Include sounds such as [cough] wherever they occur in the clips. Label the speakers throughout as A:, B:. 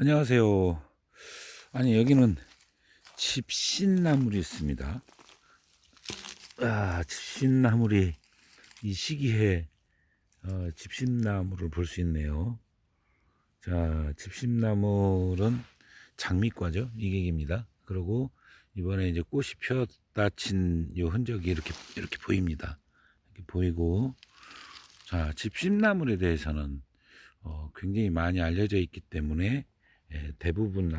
A: 안녕하세요. 아니 여기는 집신나물이 있습니다. 아, 집신나물이 이 시기에 어, 집신나물을 볼 수 있네요. 자, 집신나물은 장미과죠. 이객입니다. 그리고 이번에 이제 꽃이 피었다 친요 흔적이 이렇게 이렇게 보입니다. 이렇게 보이고 자, 집신나물에 대해서는 어, 굉장히 많이 알려져 있기 때문에 예, 대부분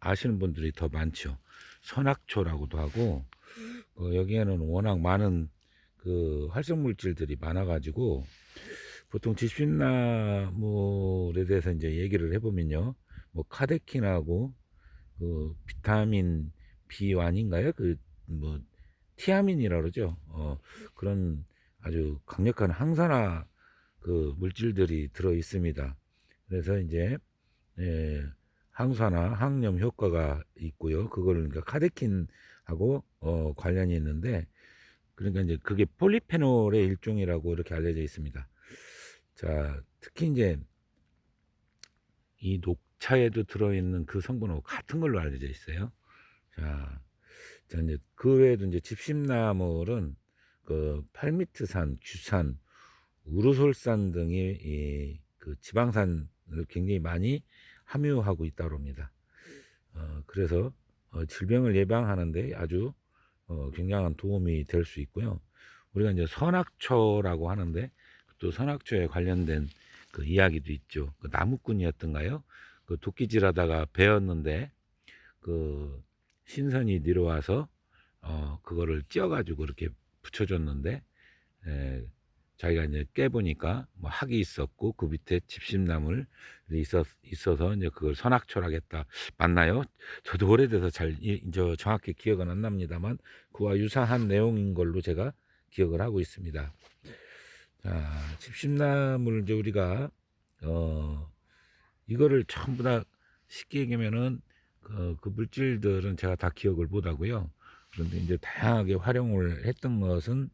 A: 아, 시는 분들이 더 많죠. 선악초라고도 하고 어, 여기에는 워낙 많은 그 활성 물질들이 많아가지고 보통 집신나물에 대해서 이제 얘기를 해보면요, 뭐 카데킨하고 그 비타민 B1인가요? 그 뭐 티아민이라 그러죠. 어, 그런 아주 강력한 항산화 그 물질들이 들어 있습니다. 그래서 이제 예, 항산화, 항염 효과가 있고요. 그걸 그러니까 카데킨하고 어, 관련이 있는데 그러니까 이제 그게 폴리페놀의 일종이라고 이렇게 알려져 있습니다. 자, 특히 이제 이 녹차에도 들어있는 그 성분하고 같은 걸로 알려져 있어요. 자, 자 이제 그 외에도 이제 집심나물은 그 팔미트산, 규산, 우르솔산 등이 이, 그 지방산을 굉장히 많이 함유하고 있다고 합니다. 어, 그래서 어, 질병을 예방하는데 아주 어, 굉장한 도움이 될 수 있고요. 우리가 이제 선악초라고 하는데 또 선악초에 관련된 그 이야기도 있죠. 그 나무꾼이었던가요? 그 도끼질하다가 베었는데 그 신선이 내려와서 어 그거를 찧어가지고 이렇게 붙여줬는데 에, 자기가 이제 깨보니까 뭐 학이 있었고 그 밑에 집심나물 있었, 있어서 이제 그걸 선악초라겠다 맞나요? 저도 오래돼서 잘저 정확히 기억은 안 납니다만 그와 유사한 내용인 걸로 제가 기억을 하고 있습니다. 자, 집심나물 이제 우리가 어 이거를 전부 다 쉽게 얘기하면은 그, 그 물질들은 제가 다 기억을 못 하고요. 그런데 이제 다양하게 활용을 했던 것은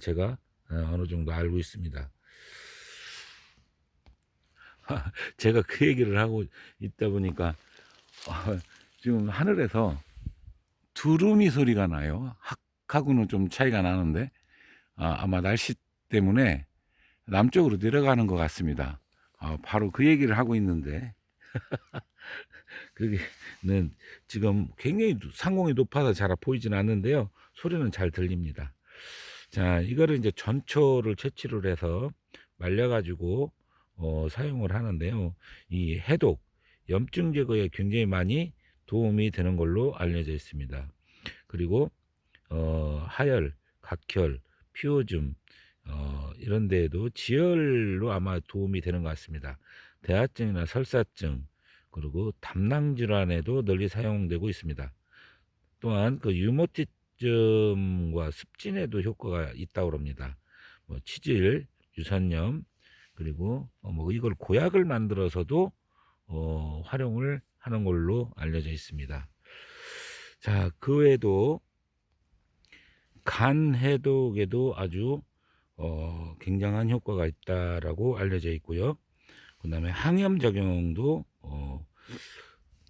A: 제가 어, 어느 정도 알고 있습니다. [laughs] 제가 그 얘기를 하고 있다 보니까 어, 지금 하늘에서 두루미 소리가 나요. 학하고는 좀 차이가 나는데 아, 아마 날씨 때문에 남쪽으로 내려가는 것 같습니다. 아, 바로 그 얘기를 하고 있는데 [laughs] 그게는 지금 굉장히 상공이 높아서 잘 보이진 않는데요. 소리는 잘 들립니다. 자, 이거를 이제 전초를 채취를 해서 말려가지고 어, 사용을 하는데요. 이 해독, 염증 제거에 굉장히 많이 도움이 되는 걸로 알려져 있습니다. 그리고 어, 하열, 각혈, 피오즘 어, 이런 데에도 지혈로 아마 도움이 되는 것 같습니다. 대하증이나 설사증 그리고 담낭 질환에도 널리 사용되고 있습니다. 또한 그 유모티 즘과 습진에도 효과가 있다고 합니다. 뭐 치질, 유선염 그리고 어, 뭐 이걸 고약을 만들어서도 어, 활용을 하는 걸로 알려져 있습니다. 자, 그 외에도 간 해독에도 아주 어, 굉장한 효과가 있다라고 알려져 있고요. 그 다음에 항염 작용도 어,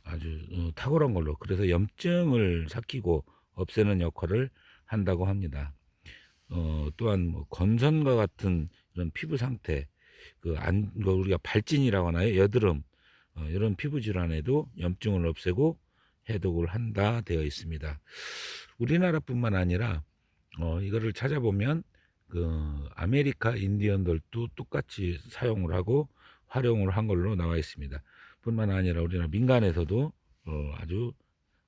A: 아주 어, 탁월한 걸로 그래서 염증을 삭히고 없애는 역할을 한다고 합니다. 어, 또한 뭐 건선과 같은 이런 피부 상태, 그 안, 그 우리가 발진이라고 하나요? 여드름, 어, 이런 피부 질환에도 염증을 없애고 해독을 한다 되어 있습니다. 우리나라뿐만 아니라 어, 이거를 찾아보면 그 아메리카 인디언들도 똑같이 사용을 하고 활용을 한 걸로 나와 있습니다. 뿐만 아니라 우리나라 민간에서도 어, 아주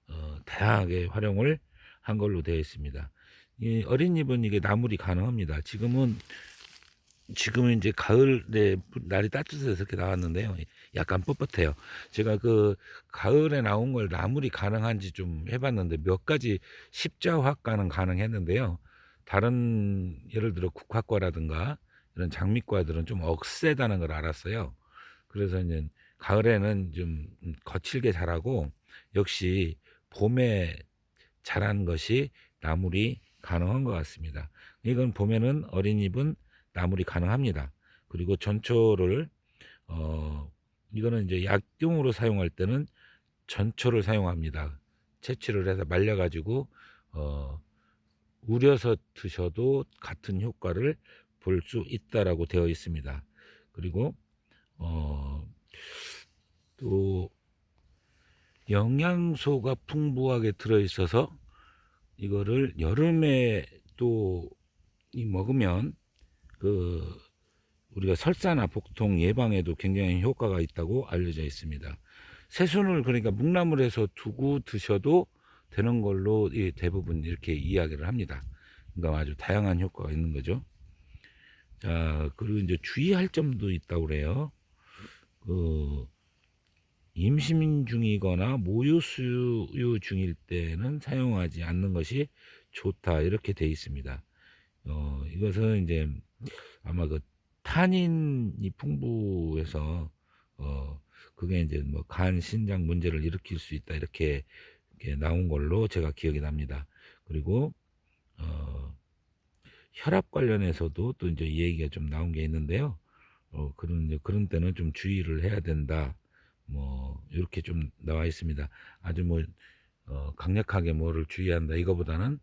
A: 어, 다양하게 활용을 한 걸로 되어 있습니다. 이 어린잎은 이게 나물이 가능합니다. 지금은 지금은 이제 가을에 날이 따뜻해서 이렇게 나왔는데요. 약간 뻣뻣해요. 제가 그 가을에 나온 걸 나물이 가능한지 좀 해봤는데 몇 가지 십자화과는 가능했는데요. 다른 예를 들어 국화과라든가 이런 장미과들은 좀 억세다는 걸 알았어요. 그래서 이제 가을에는 좀 거칠게 자라고 역시 봄에 자란 것이 나물이 가능한 것 같습니다. 이건 봄에는 어린잎은 나물이 가능합니다. 그리고 전초를 어, 이거는 이제 약용으로 사용할 때는 전초를 사용합니다. 채취를 해서 말려 가지고 어, 우려서 드셔도 같은 효과를 볼 수 있다라고 되어 있습니다. 그리고 어, 또 영양소가 풍부하게 들어 있어서 이거를 여름에 또이 먹으면 그 우리가 설사나 복통 예방에도 굉장히 효과가 있다고 알려져 있습니다. 새순을 그러니까 묵나물에서 두고 드셔도 되는 걸로 이 대부분 이렇게 이야기를 합니다. 그러니까 아주 다양한 효과가 있는 거죠. 자, 그리고 이제 주의할 점도 있다고 그래요. 그 임신 중이거나 모유 수유 중일 때는 사용하지 않는 것이 좋다 이렇게 돼 있습니다. 어, 이것은 이제 아마 그 탄닌이 풍부해서 어, 그게 이제 뭐 간 신장 문제를 일으킬 수 있다 이렇게, 이렇게 나온 걸로 제가 기억이 납니다. 그리고 어, 혈압 관련해서도 또 이제 이 얘기가 좀 나온 게 있는데요. 어, 그런 이제 그런 때는 좀 주의를 해야 된다. 뭐 이렇게 좀 나와 있습니다. 아주 뭐 어, 강력하게 뭐를 주의한다 이거보다는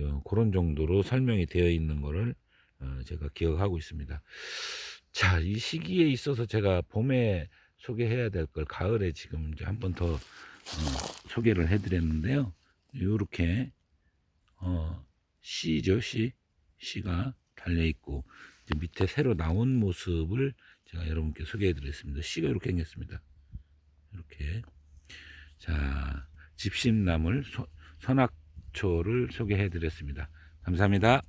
A: 어, 그런 정도로 설명이 되어 있는 거를 어, 제가 기억하고 있습니다. 자, 이 시기에 있어서 제가 봄에 소개해야 될 걸 가을에 지금 이제 한 번 더 어, 소개를 해드렸는데요. 이렇게 어, 씨죠, 씨, 씨가 달려 있고 밑에 새로 나온 모습을 제가 여러분께 소개해드렸습니다. 씨가 이렇게 생겼습니다. 이렇게 자 집심나물 소- 선악초를 소개해 드렸습니다. 감사합니다.